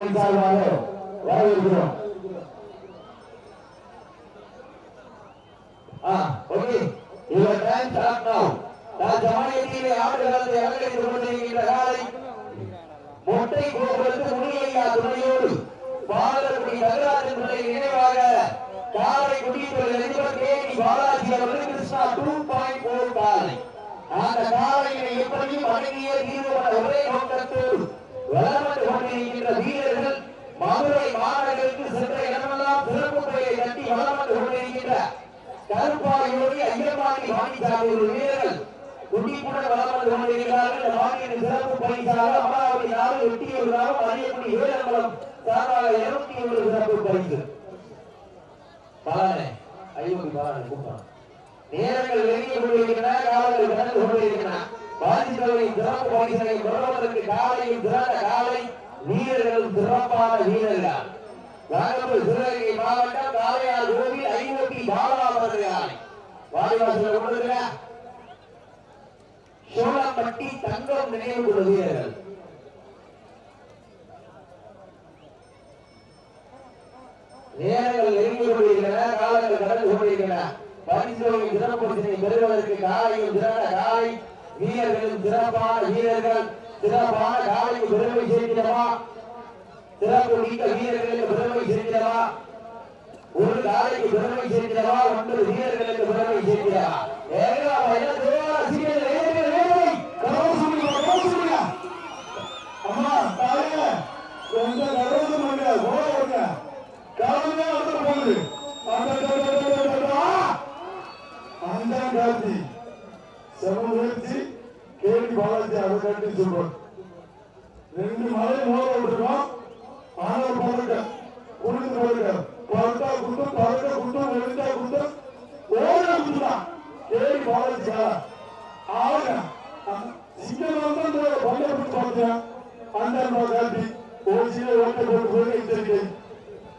சார்பாக வரவேற்கிறோம். Okay. Your time start நான் அலங்கரித்துக் கொண்டிருக்கின்ற காலை மொட்டை கோபுரத்து முனியையா துணையோடு பாலகுடி நகராஜன் நினைவாக காலை குடிப்பது அதிபர் பாலாஜி அவர்கள் கிருஷ்ணா டூ பாயிண்ட் போர் காலை. அந்த காலையினை எப்படியும் அடங்கிய தீர்வுபட ஒரே நோக்கத்தோடு வளர்ந்து கொண்டிருக்கின்ற வீரர்கள் மதுரை மாநகருக்கு சென்ற இடமெல்லாம் சிறப்பு பெயரை கட்டி வளம் வந்து கொண்டிருக்கின்ற கருப்பாயோடி ஐயமானி வாணிசாமி வீரர்கள் குட்டிப்புடன் வளம் வந்து கொண்டிருக்கிறார்கள். இந்த வாணியின் சிறப்பு பரிசாக அமராவதி நாடு வெட்டியூர் நாளும் அறியக்கூடிய ஏழம்பலம் சார்பாக இருநூத்தி ஒரு சிறப்பு பரிசு. பலனை ஐயோக்கு பலனை கூப்பிடணும் நேரங்கள் நெருங்கி கொண்டிருக்கின்றன காலங்கள் கடந்து கொண்டிருக்கின்றன. சிறப்பு பரிசனை பெறுவதற்கு காலையில் சிறந்த காலை வீரர்கள் சிறப்பான வீரர்கள். நாகப்பூர் சிவகங்கை மாவட்டம் காளையார் கோவில் ஐநூத்தி பாலாவரது ஆலை வாடிவாசல கொடுக்கிற சோழப்பட்டி தங்கம் நினைவு கொள்ள வீரர்கள் நேரங்கள் நெருங்கி கொண்டிருக்கின்றன காலங்கள் கடந்து கொண்டிருக்கின்றன. பரிசுகளின் சிறப்பு பெறுவதற்கு காலையில் சிறந்த காலை வீரர்களும் சிறப்பான வீரர்கள் சிறப்பான காலையில் பெருமை சேர்க்கிறவா சிறப்பு மிக்க வீரர்களுக்கு பெருமை சேர்க்கிறவா? ஒரு காலைக்கு பெருமை சேர்க்கிறவா? ஒன்பது வீரர்களுக்கு பெருமை சேர்க்கிறவா? ஏகா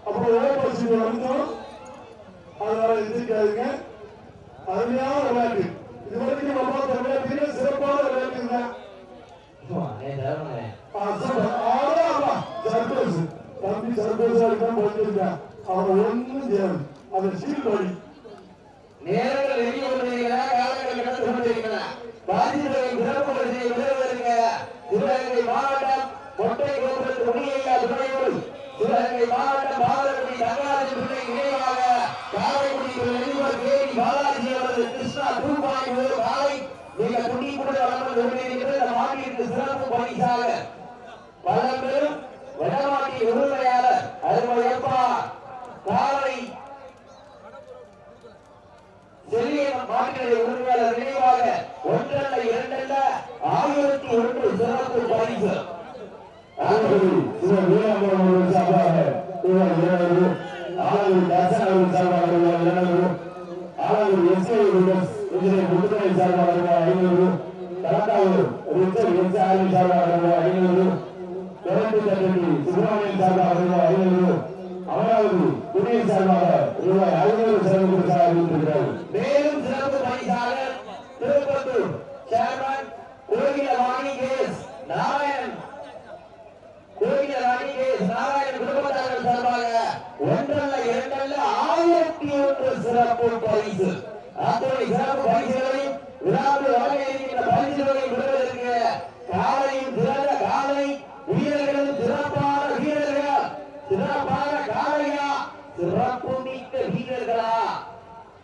அப்புறம் ஓபோசி வந்தோம். அதனால எதிர்க்காதுங்க அருமையான விளையாட்டு. இது வரைக்கும் நம்ம பார்த்த விளையாட்டுல சிறப்பான விளையாட்டு தான் தம்பி சர்பஸ் அடிக்காம பண்ணிருக்கேன் அவன் ஒண்ணும் செய்யாது. அவன் சீல் வழி நேரங்கள் நெருங்கி கொண்டிருக்கின்றன காலங்கள் கடந்து Ooh.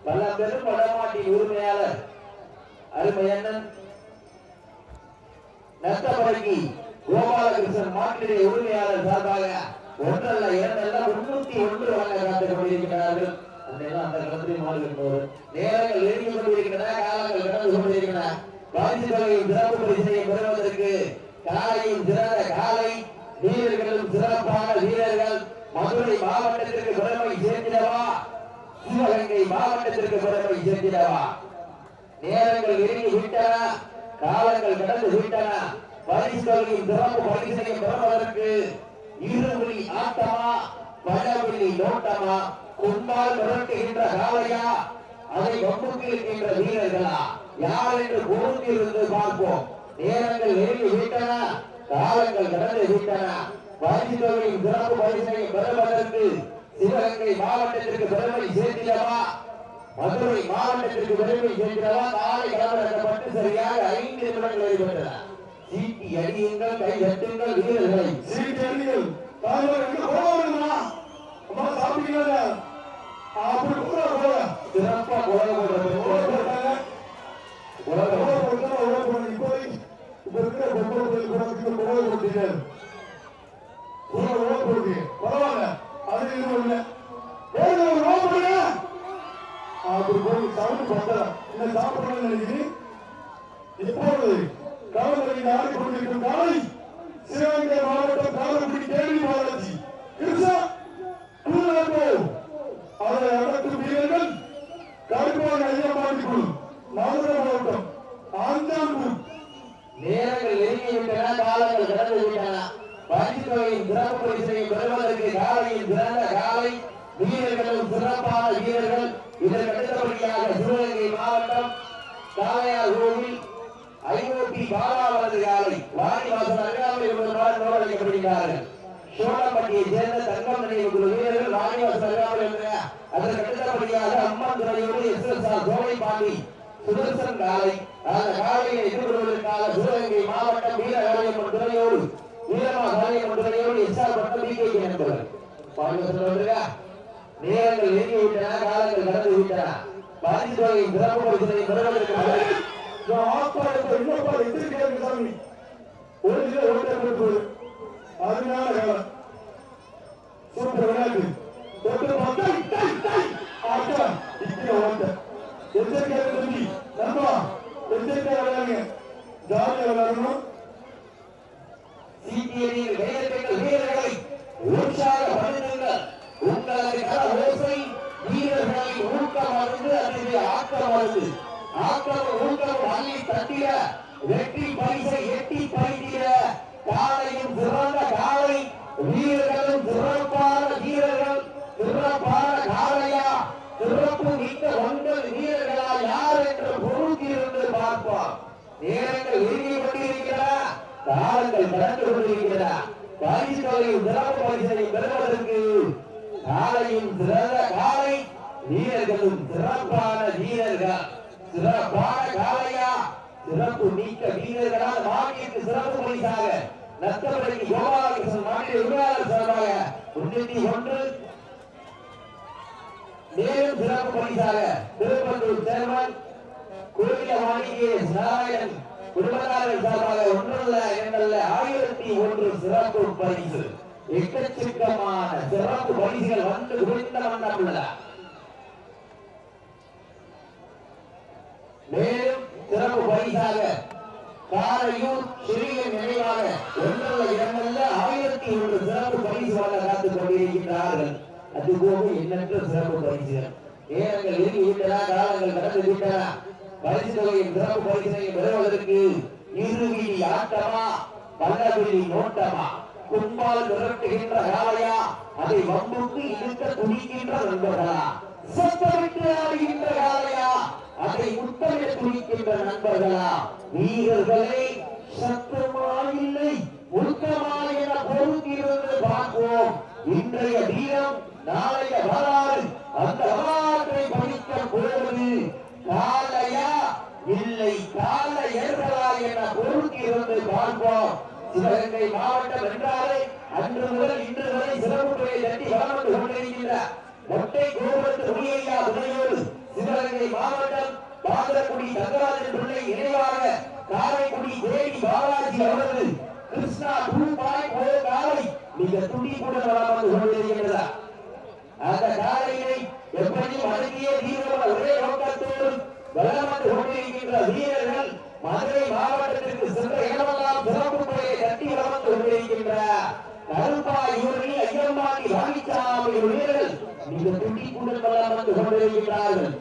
பல பெரும் வடமாட்டின் உரிமையாளர் அருமையண்ணன் நத்தபடங்கி கோபாலகிருஷ்ணன் மாட்டினுடைய உரிமையாளர் சார்பாக ஒன்றல்ல இரண்டல்ல முன்னூத்தி ஒன்று வழங்க காத்துக் கொண்டிருக்கிறார்கள் அந்த காலத்திலே மாறுகின்றோர் நேரங்கள் நெருங்கி கொண்டிருக்கின்றன காலங்கள் கடந்து கொண்டிருக்கின்றன. பரிசு தொகையின் சிறப்பு பரிசையை பெறுவதற்கு காலையும் சிறந்த காலை வீரர்களும் சிறப்பான வீரர்கள் மதுரை மாவட்டத்திற்கு பெருமை சிவகங்கை மாவட்டத்திற்கு பெருமை சேர்த்திடவா நேரங்கள் நெருங்கி விட்டன காலங்கள் கடந்து விட்டன. பரிசுகளின் சிறப்பு பரிசையும் பெறுவதற்கு இருபுலி ஆட்டமா பழவெளி நோட்டமா கொண்டால் மிரட்டுகின்ற காலையா அதை வம்புக்கு இருக்கின்ற வீரர்களா? யார் என்று பொறுத்திருந்து பார்ப்போம். நேரங்கள் நெருங்கி விட்டன காலங்கள் கடந்து விட்டன. பரிசு சிறப்பு பரிசையும் பெறுவதற்கு சிவகங்கை மாவட்டத்திற்கு பெருமை சேர்த்திடவா? மதுரை மாவட்டத்திற்கு பெருமை சேர்த்திடவா? நாளை களமிறக்கப்பட்டு சரியாக ஐந்து நிமிடங்கள் நடைபெற்றன. சீட்டி அடியுங்கள் கை தட்டுங்கள் வீரர்களை. சீட்டு போல. சிறப்பா உலகம் உலகம் இப்ப இருக்கிற பொம்பளை பிள்ளைகள் கூட இருக்கிற உழவு போட்டீங்க உழவு உழவு போட்டீங்க பரவாயில்ல அது இது ஒண்ணு போடுங்க ஒரு உழவு போடுங்க அப்படி போய் சவுண்ட் பத்தல என்ன சாப்பிடணும்னு நினைக்கிறீங்க இப்பொழுது காவல்துறையின் ஆடி கொண்டிருக்கும் காலை சிவகங்கை மாவட்டம் காவல்குடி கேள்வி பாலாஜி கிருஷ்ணா தூரப்போ அதை அடக்கும் வீரர்கள் கருப்பாக ஐயமாடி குழு மதுரை மாவட்டம் ஆஞ்சாம்பூர் நேரங்கள் நெருங்கி விட்டன காலங்கள் கடந்து விட்டன பரிசு தொகையின் சிறப்பு பரிசனை பெறுவதற்கு காலையில் சிறந்த காலை. வீரர்களும் சிறப்பான வீரர்கள். இதற்கு அடுத்தபடியாக சிவகங்கை மாவட்டம் காளையார் கோவில் ஐநூத்தி பாலாவது காலை. வாணிவாசன் அருகாமையில் உள்ளவர்கள் நோடளிக்கப்படுகிறார்கள் சோழப்பட்டியை சேர்ந்த தங்கம் நினைவு வீரர்கள் வாணிவாசன் அருகாமையில் என்ற அதற்கு அடுத்தபடியாக அம்மன் துறையோடு S S R Cholaipandi Sudarshan காலை. அந்த காலையை எதிர்கொள்வதற்காக சிவகங்கை மாவட்டம் வீரகாளியம்மன் துறையோடு வீரமாக நேரங்கள் நெருங்கி விட்டன காலங்கள் கடந்து விட்டன. பரிசு சிறப்பு பரிசனை பெறுவதற்கு ஆப்பாடு எதிர்க்கிறது சாமி ஒரு கிலோ அதனால சூப்பர் விளையாட்டு தொட்டு பார்த்தா டை இங்கே ஓட்ட எச்சரிக்கையாக தம்பி நண்பா எச்சரிக்கையாக விளையாடுங்க. ஜாலியாக விளையாடணும். மருந்து ஆக்கம் ஊக்கம் அள்ளி வெற்றி பரிசை எட்டி பறித்திட காலையும் சிறந்த காலை வீரர்களும் சிறப்பான வீரர்கள் சிறப்பான காலையா சிறப்பு மிக்க வந்தல் வீரர்களா யார் என்று பொறுத்திருந்து பார்ப்போம். நேரங்கள் நெருங்கி கொண்டிருக்கிறதா காலங்கள் கடந்து கொண்டிருக்கிறதா பரிசு தொகையும் சிறப்பு பரிசனை பெறுவதற்கு காலையும் சிறந்த காலை வீரர்களும் சிறப்பான வீரர்கள். சிறப்பான காளையா சிறப்பு மிக்க வீரர்களால் மாநிலத்துக்கு சிறப்பு பரிசாக நத்தபடி கோபாலகிருஷ்ணன் மாநில உரிமையாளர் சார்பாக தொண்ணூத்தி ஒன்று. மேலும் சிறப்பு பரிசாக திருப்பத்தூர் சேர்மன் கோவில வாணிகே நாராயணன் குடும்பத்தார்கள் சார்பாக ஒன்றல்ல இரண்டல்ல ஆயிரத்தி ஒன்று சிறப்பு பரிசு. எக்கச்சக்கமான சிறப்பு பரிசுகள் வந்து குவிந்த வண்ணம் உள்ளன. மேலும் சிறப்பு பரிசாக காரையூர் சிறிய நினைவாக ஒன்றல்ல இரண்டல்ல ஆயிரத்தி ஒன்று சிறப்பு பரிசு வாங்க காத்துக் கொண்டிருக்கின்றார்கள். அதுபோக எண்ணற்ற சிறப்பு பரிசுகள். நேரங்கள் இறுதி காலங்கள் கடந்து விட்டன. பரிசு தொகையின் சிறப்பு பரிசினை பெறுவதற்கு இறுதி ஆட்டமா பல்லவிழி நோட்டமா? கும்பால் விரட்டுகின்ற காலையா அதை வம்புக்கு இழுக்க துணிக்கின்ற நண்பர்களா? சத்தமிட்டு ஆடுகின்ற காலையா அதை உட்பட துணிக்கின்ற நண்பர்களா வீரர்களை சத்தமாயில்லை. என பொறுத்திருந்து பார்ப்போம். இன்றைய வீரம் நாளைய வரலாறு அந்த வரலாற்றை படிக்க போவது காலையா? இல்லை கால காலையர்களா என பொறுத்திருந்து பார்ப்போம். சிவகங்கை மாவட்டம் என்றாலே அன்று முதல் இன்று வரை சிறப்புகளை தட்டி வளர்ந்து கொண்டிருக்கின்ற மொட்டை கோபத்து முனியையா துணையோடு சிவகங்கை மாவட்டம் பாதரக்குடி தங்கராஜன் பிள்ளை இணைவாக காரைக்குடி தேவி பாலாஜி அவர்கள் கிருஷ்ணா ரூபாய் காலை மிக துடிப்புடன் கூட வராமல் சொல்லியிருக்கிறதா அந்த காலையை எப்படி வழங்கிய வீரமான ஒரே நோக்கத்தோடு வளம் வந்து கொண்டிருக்கின்ற வீரர்கள் மதுரை மாவட்டத்திற்கு சென்ற இடமெல்லாம் சிறப்பு முறையை கட்டி வளம் வந்து கொண்டிருக்கின்ற கருப்பா யூரணி ஐயம்மாடி ராணிச்சாமி வீரர்கள் மிக துடிப்புடன் வளம் வந்து கொண்டிருக்கிறார்கள்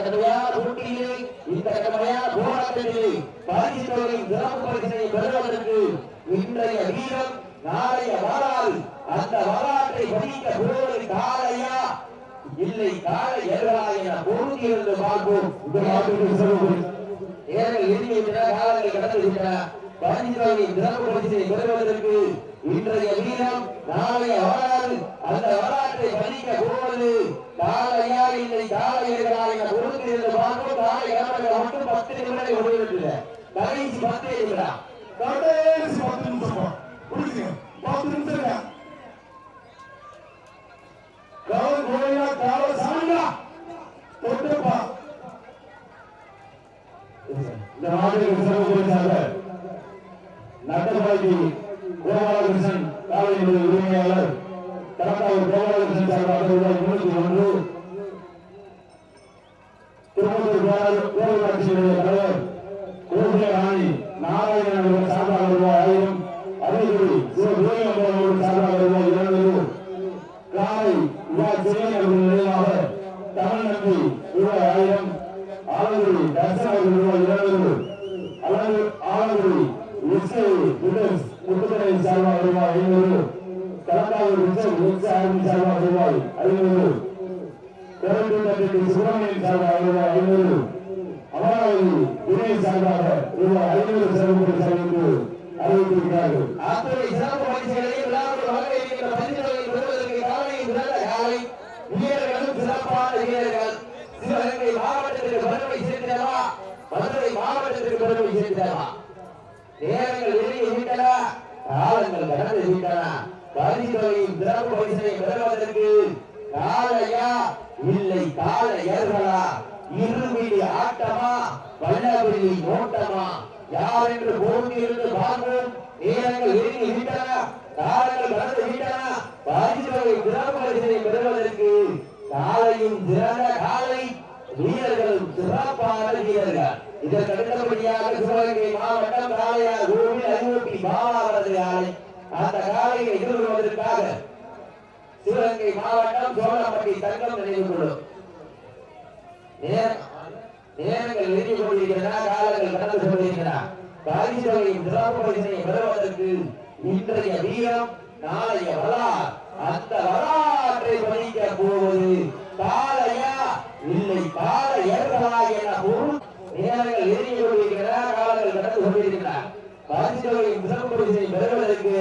இந்த போட்டியிலே இந்த கடுமையான போராட்டத்திலே பரிசு தொகையின் சிறப்பு பரிசினை பெறுவதற்கு இன்றைய வீரம் நாளைய வரலாறு. அந்த வரலாற்றை படிக்க போவது காலையா? இல்லை காலை எதிரா என பொருந்தி இருந்து பார்ப்போம். இந்த நாட்டுக்கு சிறப்பு ஏழைகள் இறுதி விட்டன காலங்கள் கடந்து விட்டன. பரிசு சிறப்பு பரிசினை பெறுவதற்கு இன்றைய வீரம் நாளைய வரலாறு அந்த வரலாற்றை பதிக்க போவது காலையா இல்லை காலையர்களா என பொறுத்திருந்து பார்ப்போம். காலை இறங்க மட்டும் பத்து நிமிடங்கள் முடிவிட்டு கடைசி பத்து நிமிடம். கடைசி பத்து நிமிஷம் புரிஞ்சுங்க? பத்து நிமிஷம் கால கோயிலா கால இந்த மாவட்டத்திற்கு சிறப்பு பரிசாக நட்டபாக்கி கோபாலகிருஷ்ணன் காலையினுடைய உரிமையாளர் கடப்பாவூர் கோபாலகிருஷ்ணன் சார்பாக ரூபாய் முன்னூத்தி ஒன்று திருப்பத்தூர் பேரர் பேரூராட்சியினுடைய தலைவர் கோபிய ராணி நாராயணன் அவர்கள் சார்பாக ரூபாய் ஆயிரம் அரியக்குடி சிவபூரியம் அவர்கள் சார்பாக ரூபாய் இருநூறு காலை விழா சிறையன் அவர்கள் நினைவாக தமிழ் நம்பி ரூபாய் ஆயிரம் ஆலங்குடி தர்சன் அவர்கள் ரூபாய் இருநூறு அலங்கு ஆலங்குடி இசை புதர்ஸ் முத்துக்கடை சார்பாக ரூபாய் ஐநூறு கலக்காவூர் விஜய் சார்பாக ரூபாய் சுப்பிரமணியன் சார்பாக ரூபாய் ஐநூறு அமராவதி துணை சார்பாக ரூபாய் ஐநூறு சிறப்பு பரிசு அறிவித்திருக்கிறார்கள் அத்தனை சிறப்பு பரிசுகளையும் விழாவில் பரிசுகளை பெறுவதற்கு சிறந்த காலை வீரர்களும் சிறப்பான வீரர்கள் சிவகங்கை மாவட்டத்திற்கு பெருமை சேர்க்கிறவா மதுரை மாவட்டத்திற்கு பெருமை சேர்க்கிறவா நேரங்கள் வெளியே விட்டன காலங்கள் கடந்து விட்டன பரிசுகளையும் சிறப்பு பரிசனை பெறுவதற்கு காலையா இல்லை காலையர்களா இருவிழி ஆட்டமா? வல்லவெளி நோட்டமா யார் என்று பொறுத்திருந்து பார்ப்போம் நேரங்கள் நெருங்கி விட்டன காலங்கள் கடந்து விட்டன பரிசுகளை சிறப்பு பெறுவதற்கு காலையும் சிறந்த காலை வீரர்களும் சிறப்பான வீரர்கள். இதற்கு அடுத்தபடியாக சிவகங்கை மாவட்டம் காளையார் கோவில் அறிவுறுத்தி பாலாவரது காலை அந்த காலையை எதிர்கொள்வதற்காக சிவகங்கை மாவட்டம் சோழப்பட்டி தங்கம் நினைவு கொள்ளும். நேரங்கள் நெருங்கி கொண்டிருக்கின்றன காலங்கள் கடந்து கொண்டிருக்கிறதா பரிசுகளின் சிறப்பு பரிசனை பெறுவதற்கு இன்றைய வீரம் நாளைய வரலாறு. அந்த வரலாற்றை பதிக்க போவது காலையா இல்லை காலையர்களா என பொருள் நேரங்கள் நெருங்கி கொண்டிருக்கின்றன காலங்கள் கடந்து கொண்டிருக்கிறதா பரிசுகளின் சிறப்பு பரிசனை பெறுவதற்கு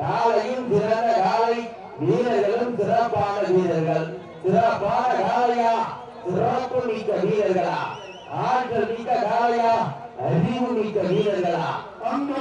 காலையும் சிறந்த காலை வீரர்களும் சிறப்பான வீரர்கள். சிறப்பான காலையா சிறப்பு மிக்க வீரர்களா. ஆற்றல் மிக்க காளையா. அறிவு மிக்க வீரர்களா. அந்த